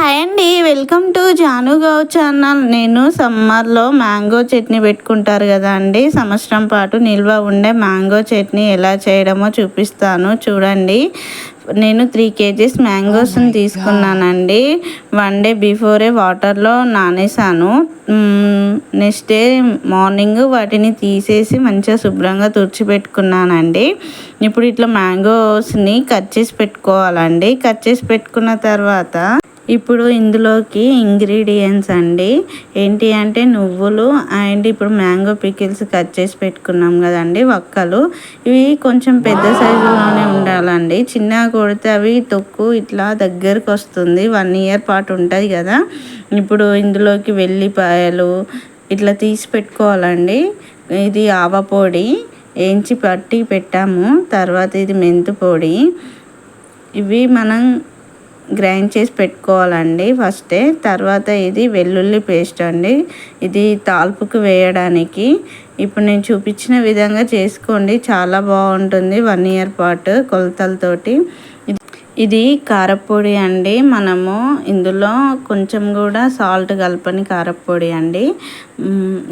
Hi అండి welcome to Janu Gau channel. నేను సమ్మర్లో మ్యాంగో చట్నీ పెట్టుకుంటారు కదా అండి. సంవత్సరం పాటు నిల్వ ఉండే మ్యాంగో చట్నీ ఎలా చేయడమో చూపిస్తాను. చూడండి. నేను త్రీ కేజీస్ మ్యాంగోస్ని తీసుకున్నానండి. వన్ డే బిఫోరే వాటర్లో నానేసాను నెక్స్ట్ డే మార్నింగ్ వాటిని తీసేసి మంచిగా శుభ్రంగా తుడిచిపెట్టుకున్నానండి ఇప్పుడు ఇట్లా మ్యాంగోస్ని కట్ చేసి పెట్టుకోవాలండి. కట్ చేసి పెట్టుకున్న తర్వాత ఇప్పుడు ఇందులోకి ఇంగ్రీడియంట్స్ అండి. ఏంటి అంటే నువ్వులు అండ్ ఇప్పుడు మ్యాంగో పికిల్స్ కట్ చేసి పెట్టుకున్నాం కదండి వక్కలు. ఇవి కొంచెం పెద్ద సైజులోనే ఉండాలండి. చిన్నగా కొడితే అవి తొక్కు ఇట్లా దగ్గరకు వస్తుంది. వన్ ఇయర్ పాటు ఉంటుంది కదా. ఇప్పుడు ఇందులోకి వెల్లిపాయలు ఇట్లా తీసి పెట్టుకోవాలండి. ఇది ఆవపొడి ఏంచి వేయించి పట్టి పెట్టాము. తర్వాత ఇది మెంతు పొడి. ఇవి మనం గ్రైండ్ చేసి పెట్టుకోవాలండి ఫస్టే. తర్వాత ఇది వెల్లుల్లి పేస్ట్ అండి. ఇది తాల్పుకు వేయడానికి. ఇప్పుడు నేను చూపించిన విధంగా చేసుకోండి. చాలా బాగుంటుంది వన్ ఇయర్ పాటు కొలతలతోటి. ఇది కారపొడి అండి. మనము ఇందులో కొంచెం కూడా సాల్ట్ కలపని కారపొడి అండి.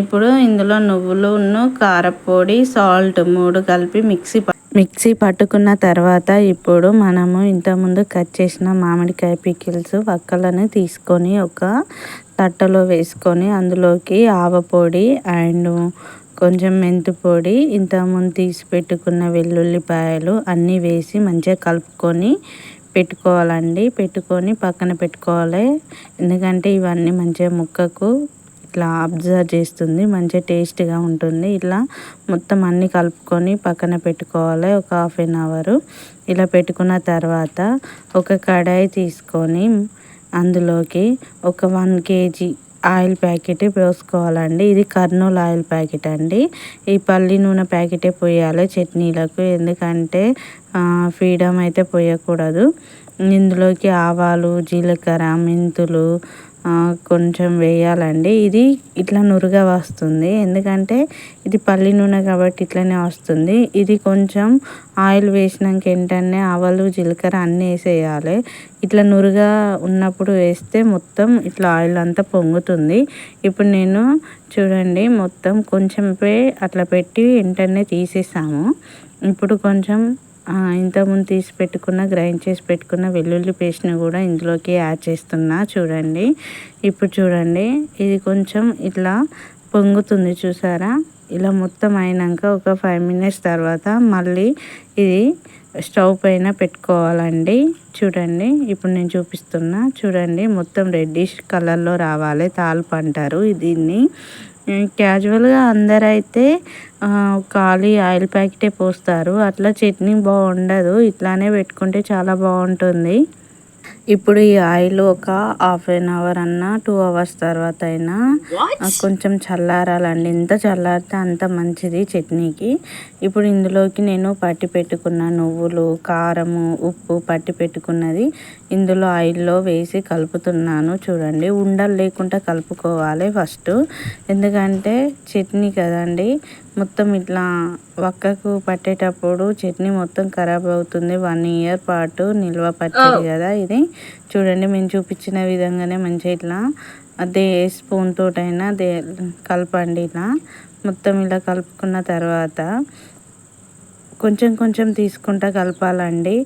ఇప్పుడు ఇందులో నువ్వులు కారపొడి సాల్ట్ మూడు కలిపి మిక్సీ మిక్సీ పట్టుకున్న తర్వాత ఇప్పుడు మనము ఇంతకుముందు కట్ చేసిన మామిడికాయ పికిల్స్ వక్కలను తీసుకొని ఒక తట్టలో వేసుకొని అందులోకి ఆవపొడి అండ్ కొంచెం మెంతి పొడి ఇంతకుముందు తీసి పెట్టుకున్న వెల్లుల్లిపాయలు అన్నీ వేసి మంచిగా కలుపుకొని పెట్టుకోవాలండి. పెట్టుకొని పక్కన పెట్టుకోవాలి. ఎందుకంటే ఇవన్నీ మంచిగా ముక్కకు ఇట్లా అబ్జర్వ్ చేస్తుంది మంచిగా టేస్ట్గా ఉంటుంది. ఇట్లా మొత్తం అన్నీ కలుపుకొని పక్కన పెట్టుకోవాలి ఒక హాఫ్ ఎన్ అవరు. ఇలా పెట్టుకున్న తర్వాత ఒక కడాయి తీసుకొని అందులోకి ఒక వన్ కేజీ ఆయిల్ ప్యాకెట్ పోసుకోవాలండి. ఇది కర్నూలు ఆయిల్ ప్యాకెట్ అండి. ఈ పల్లి నూనె ప్యాకెటే పోయాలి చట్నీలకు ఎందుకంటే ఫ్రీడమ్ అయితే పోయకూడదు. ఇందులోకి ఆవాలు జీలకర్ర మెంతులు కొంచెం వేయాలండి. ఇది ఇట్లా నురుగా వస్తుంది. ఎందుకంటే ఇది పల్లి నూనె కాబట్టి ఇట్లనే వస్తుంది. ఇది కొంచెం ఆయిల్ వేసినాక ఏంటనే ఆవాలు జీలకర్ర అన్నీ వేసేయాలి. ఇట్లా నురుగా ఉన్నప్పుడు వేస్తే మొత్తం ఇట్లా ఆయిల్ అంతా పొంగుతుంది. ఇప్పుడు నేను చూడండి మొత్తం కొంచెం అట్లా పెట్టి వెంటనే తీసేసాము. ఇప్పుడు కొంచెం ఇంతకుముందు తీసి పెట్టుకున్న గ్రైండ్ చేసి పెట్టుకున్న వెల్లుల్లి పేస్ట్ని కూడా ఇందులోకి యాడ్ చేస్తున్నా. చూడండి. ఇప్పుడు చూడండి. ఇది కొంచెం ఇట్లా పొంగుతుంది చూసారా? ఇలా మొత్తం అయినాక ఒక ఫైవ్ మినిట్స్ తర్వాత మళ్ళీ ఇది స్టవ్ పైన పెట్టుకోవాలండి. చూడండి. ఇప్పుడు నేను చూపిస్తున్నా. చూడండి. మొత్తం రెడ్డిష్ కలర్లో రావాలి. తాల్పు అంటారు దీన్ని. క్యాజువల్గా అందరైతే ఖాళీ ఆయిల్ ప్యాకెటే పోస్తారు. అట్లా చట్నీ బాగుండదు. ఇట్లానే పెట్టుకుంటే చాలా బాగుంటుంది. ఇప్పుడు ఈ ఆయిల్ ఒక హాఫ్ అన్ అవర్ అన్న టూ అవర్స్ తర్వాత అయినా కొంచెం చల్లారాలండి. ఎంత చల్లారితే అంత మంచిది చట్నీకి. ఇప్పుడు ఇందులోకి నేను పట్టి పెట్టుకున్న నువ్వులు కారము ఉప్పు పట్టి పెట్టుకున్నది ఇందులో ఆయిల్లో వేసి కలుపుతున్నాను. చూడండి ఉండలు లేకుండా కలుపుకోవాలి ఫస్ట్. ఎందుకంటే చట్నీ కదండి మొత్తం ఇట్లా వక్కకు పట్టేటప్పుడు చట్నీ మొత్తం ఖరాబ్ అవుతుంది. వన్ ఇయర్ పాటు నిల్వ పట్టేది. కదా ఇది. చూడండి మేము చూపించిన విధంగానే మంచిగా ఇట్లా అదే స్పూన్ తోటైనా దే కలపండి ఇలా మొత్తం ఇలా కలుపుకున్న తర్వాత కొంచెం కొంచెం తీసుకుంటా కలపాలండి.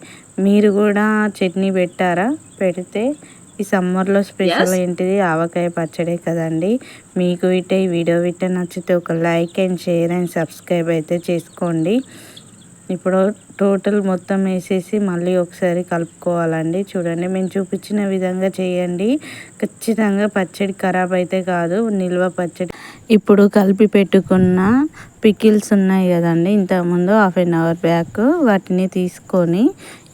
మీరు కూడా చట్నీ పెట్టారా? పెడితే ఈ సమ్మర్లో స్పెషల్ ఏంటిది? ఆవకాయ పచ్చడే కదండి. మీకు ఇట్ట ఈ వీడియో విట్ట నచ్చితే ఒక like and share and subscribe అయితే చేసుకోండి. ఇప్పుడు టోటల్ మొత్తం వేసేసి మళ్ళీ ఒకసారి కలుపుకోవాలండి. చూడండి మేము చూపించిన విధంగా చేయండి. ఖచ్చితంగా పచ్చడి ఖరాబ్ అయితే కాదు. నిల్వ పచ్చడి ఇప్పుడు కలిపి పెట్టుకున్న పికిల్స్ ఉన్నాయి కదండి. ఇంతకుముందు హాఫ్ అన్ అవర్ బ్యాక్ వాటిని తీసుకొని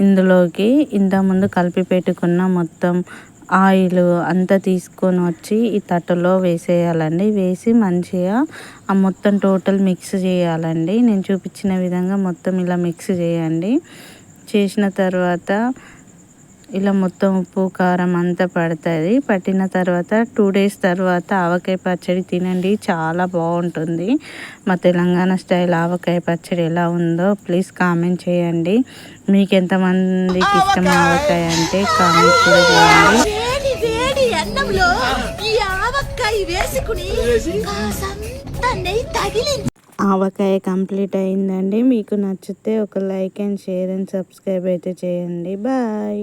ఇందులోకి ఇంతకుముందు కలిపి పెట్టుకున్న మొత్తం ఆయిల్ అంతా తీసుకొని వచ్చి ఈ తట్టలో వేసేయాలండి. వేసి మంచిగా ఆ మొత్తం టోటల్ మిక్స్ చేయాలండి. నేను చూపించిన విధంగా మొత్తం ఇలా మిక్స్ చేయండి. చేసిన తర్వాత ఇలా మొత్తం ఉప్పు కారం అంతా పడుతుంది. పట్టిన తర్వాత టూ డేస్ తర్వాత ఆవకాయ పచ్చడి తినండి. చాలా బాగుంటుంది. మా తెలంగాణ స్టైల్ ఆవకాయ పచ్చడి ఎలా ఉందో ప్లీజ్ కామెంట్ చేయండి. మీకు ఎంతమందికి ఇష్టం ఆవకాయ అంటే కామెంట్ కూడా చేయండి. వేడి అన్నంలో ఈ ఆవకాయ వేసుకుని కాసంత నెయ్యి తగిలి ఆవకాయ కంప్లీట్ అయిందండి. మీకు నచ్చితే ఒక like and share and subscribe అయితే చేయండి. Bye.